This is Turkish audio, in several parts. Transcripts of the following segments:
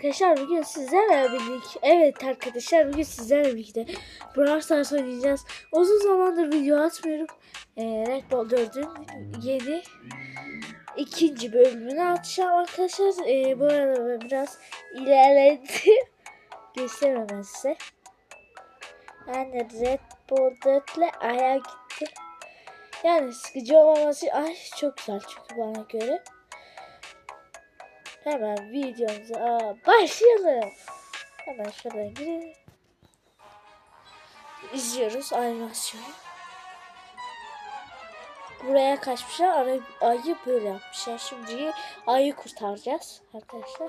Arkadaşlar bugün sizlerle birlikte evet arkadaşlar bugün sizlerle birlikte Brawl Stars oynayacağız. Uzun zamandır video atmıyorum. Ee, Red Bull 4'ün yeni ikinci bölümünü atacağım arkadaşlar. Ee, bu arada biraz ilerledim. Göstereyim ben size. Yani Red Bull 4 ile aya gitti. Yani sıkıcı olmaması ay çok güzel çünkü bana göre. Hemen videomuza başlayalım. Hemen şuradan girelim. İzliyoruz animasyonu. Buraya kaçmışlar. Ara- Ayı böyle yapmışlar. Şimdi ayı kurtaracağız arkadaşlar.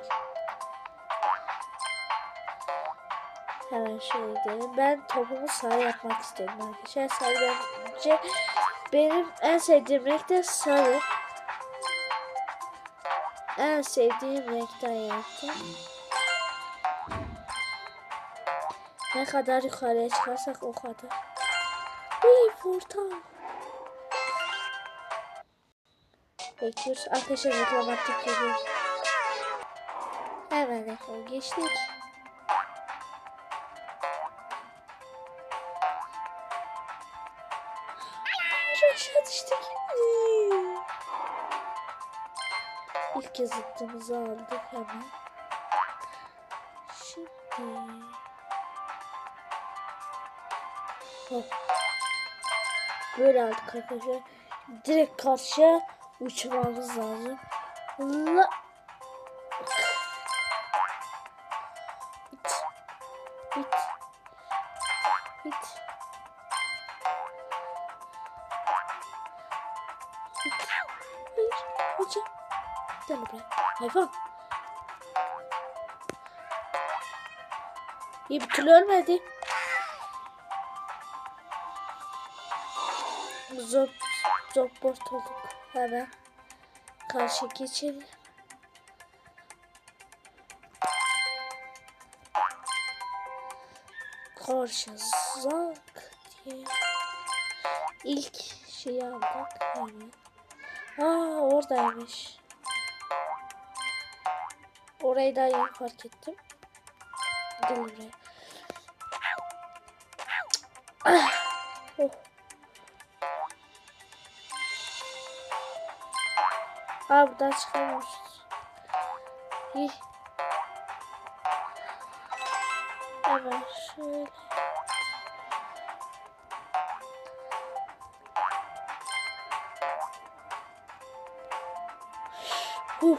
Hemen şöyle gidelim. Ben topumu sarı yapmak istedim arkadaşlar. Sarı benim en sevdiğim renk de sarı. En sevdiğim renkten yaptım. Ne kadar yukarıya çıkarsak o kadar. Uy portal. Bekliyoruz. Arkadaşlar reklam attık geliyor. Hemen reklam geçtik. Zıttımızı aldık hemen. Şimdi... Hop. Böyle aldık arkadaşlar. Direkt karşıya uçmamız lazım. La... Hayvan. İyi bir türlü ölmedi. Zop, zopbort olduk. Hemen karşı geçelim. Karşı zak diye. İlk şeyi aldık. Hemen. Aa oradaymış. Orayı daha yeni fark ettim. Gel buraya. Ah. Oh. Aa buradan çıkamıyoruz. İyi. Hemen şöyle. Uh.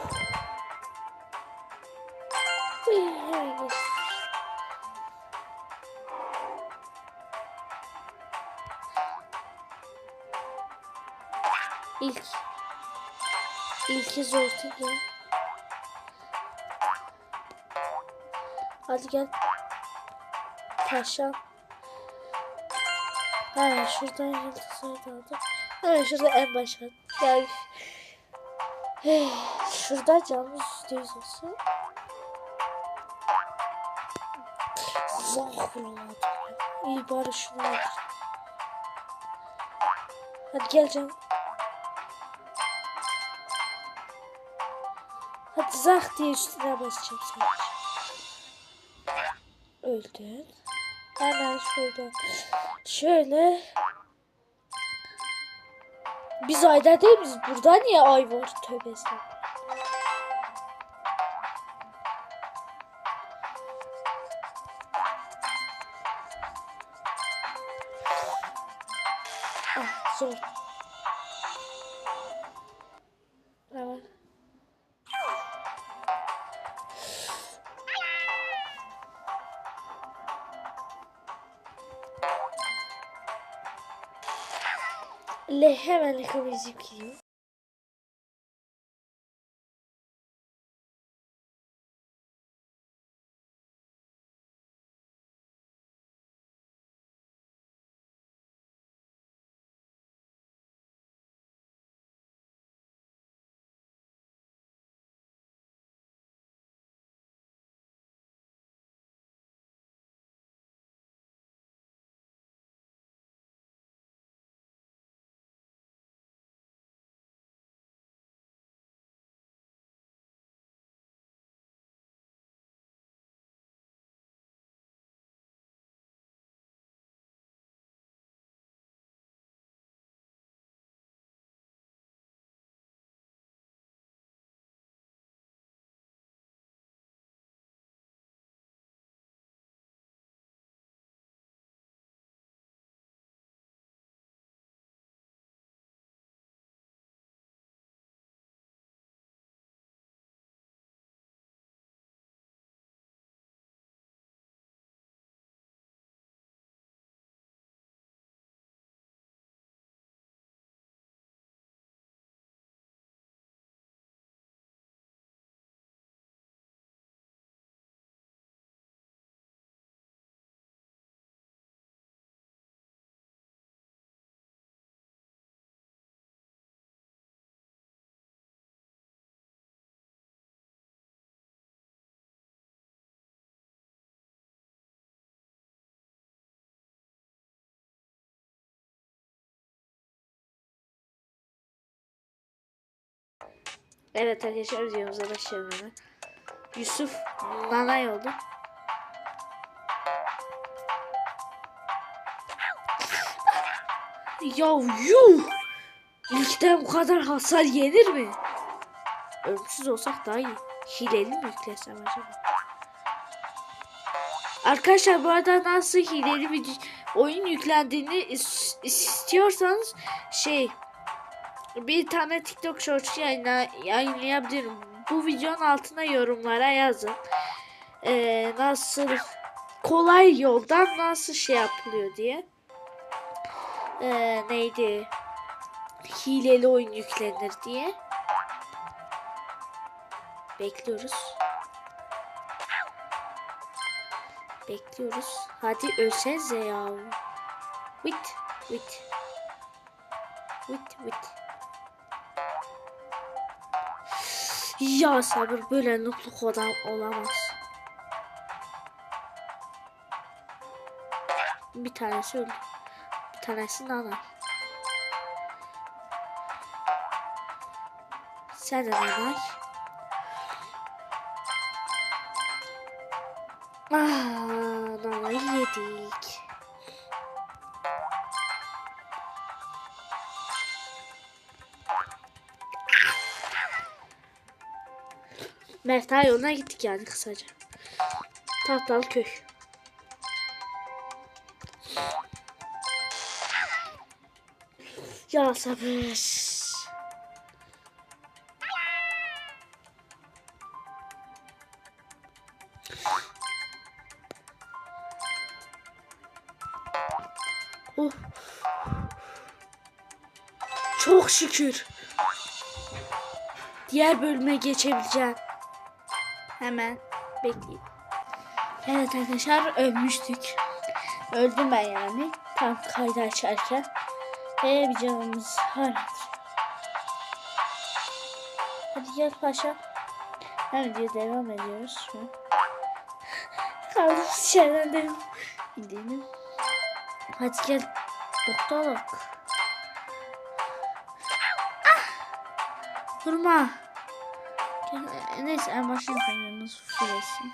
İlki zor değil. Hadi gel. Paşa. Ha şuradan yıldızları da aldım. Ha şurada en başa. Gel. Hey, şurada canımız yüzde yüz olsun. Zah bulamadım. İyi bari şunu. Hadi gel canım. Zah diye üstüne basacağım sadece. Öldün. Hemen şuradan. Şöyle. Biz ayda değil miyiz? Burada niye ay var? Tövbe. Ah zor. Le hemen yakalayacak gidiyor. Evet arkadaşlar videomuza başlayalım hemen. Yusuf nanay oldu. Ya yuh! İlkten bu kadar hasar yenir mi? Ölümsüz olsak daha iyi. Hileli mi yüklesem acaba? Arkadaşlar bu arada nasıl hileli bir oyun yüklendiğini is- istiyorsanız şey bir tane TikTok shorts yayınla, yayınlayabilirim. Bu videonun altına yorumlara yazın. Ee, nasıl kolay yoldan nasıl şey yapılıyor diye. Ee, neydi? Hileli oyun yüklenir diye. Bekliyoruz. Bekliyoruz. Hadi ölsenize ya. Wait, wait. Wait, wait. Ya sabır böyle nukluk adam olamaz. Bir tanesi öldü. Bir tanesi nana. Sen de nanay. Ah, nanayı yedik. Mefta yoluna gittik yani kısaca. Tahtalı köy. Ya sabır. Oh. Çok şükür. Diğer bölüme geçebileceğim. Hemen bekleyin. Evet arkadaşlar ölmüştük. Öldüm ben yani. Tam kaydı açarken. Ve bir canımız hala. Hadi gel paşa. Hemen diye devam ediyoruz. Kaldığımız yerden devam gidelim. Hadi gel. Doktorluk. Ah! Vurma. Gel, e, Neyse en başına kayıyorsunuz. Fulesin.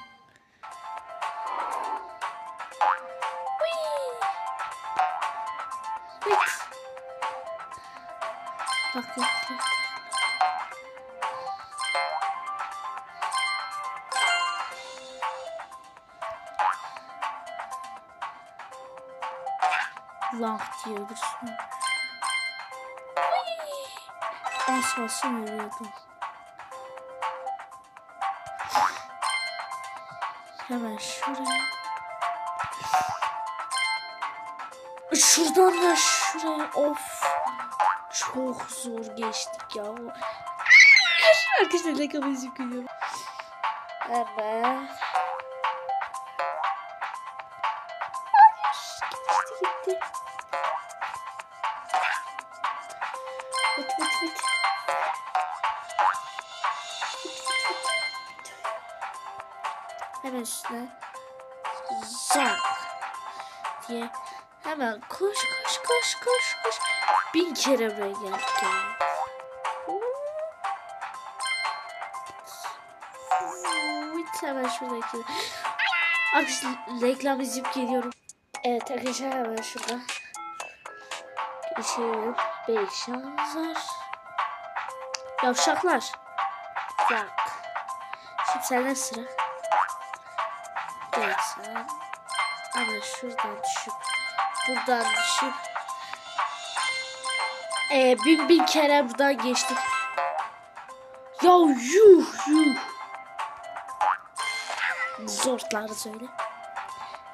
Bak bak bak. Lang diye ölürsün. Az. Hemen şuraya. Şuradan da şuraya. Of. Çok zor geçtik ya. Arkadaşlar ne kadar üzülüyorum. Evet. Gitti. Üstüne zak diye hemen koş koş koş koş koş bin kere buraya geldik ya. Vıt hemen şuradaki Arkadaşlar reklam izleyip geliyorum. Evet arkadaşlar hemen şurada. Geçelim. Beş şans var. Yavşaklar. Bak. Şimdi sende sıra. Sen. Ama şuradan düşüp. Buradan düşüp. Ee, bin bin kere buradan geçtik. Ya yuh yuh. Zortları söyle.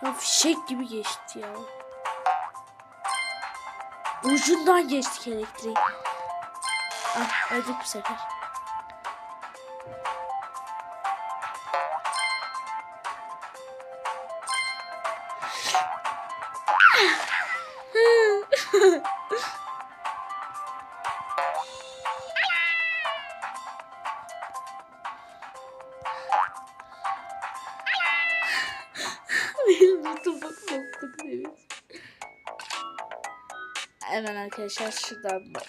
Ya fişek gibi geçti ya. Ucundan geçtik elektriği. Ah öldük bu sefer. Benim notum bak notluk demiş. Hemen arkadaşlar şuradan bak.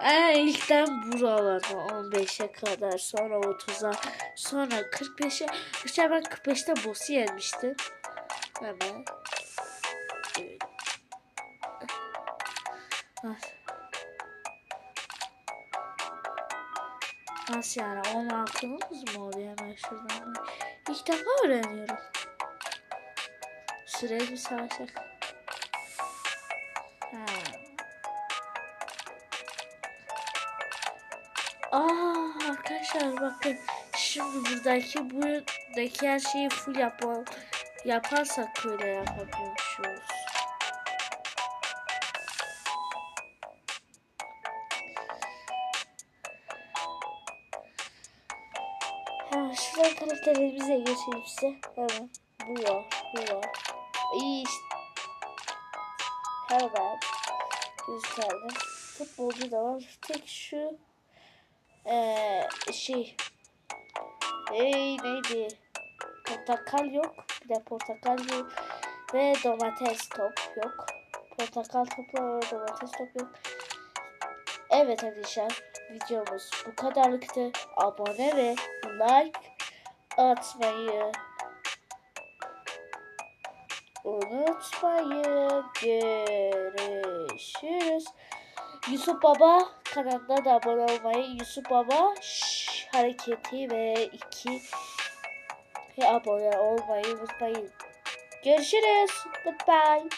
En ilkten buralarda 15'e kadar sonra 30'a sonra 45'e. Arkadaşlar ben 45'te boss'u yenmiştim. Hemen. Evet. Nasıl? Nasıl yani 16'mız mı oluyor hemen şuradan? İlk defa öğreniyorum. Süreli bir savaşak. Aa arkadaşlar bakın şimdi buradaki buradaki her şeyi full yapalım. Yaparsak böyle yapabiliyormuşuz. Şuradan karakterlerimize geçelim. Hemen bu var, bu var. İyi işte. Hemen gösterdim. Futbolcu da var. Tek şu eee şey hey neydi? Portakal yok. Bir de portakal yok. Ve domates top yok. Portakal topla ve domates top yok. Evet arkadaşlar videomuz bu kadarlıktı. Abone ve like atmayı unutmayın. Görüşürüz. Yusuf Baba kanalına da abone olmayı, Yusuf Baba şş, hareketi ve iki abone olmayı unutmayın. Görüşürüz. Bye bye.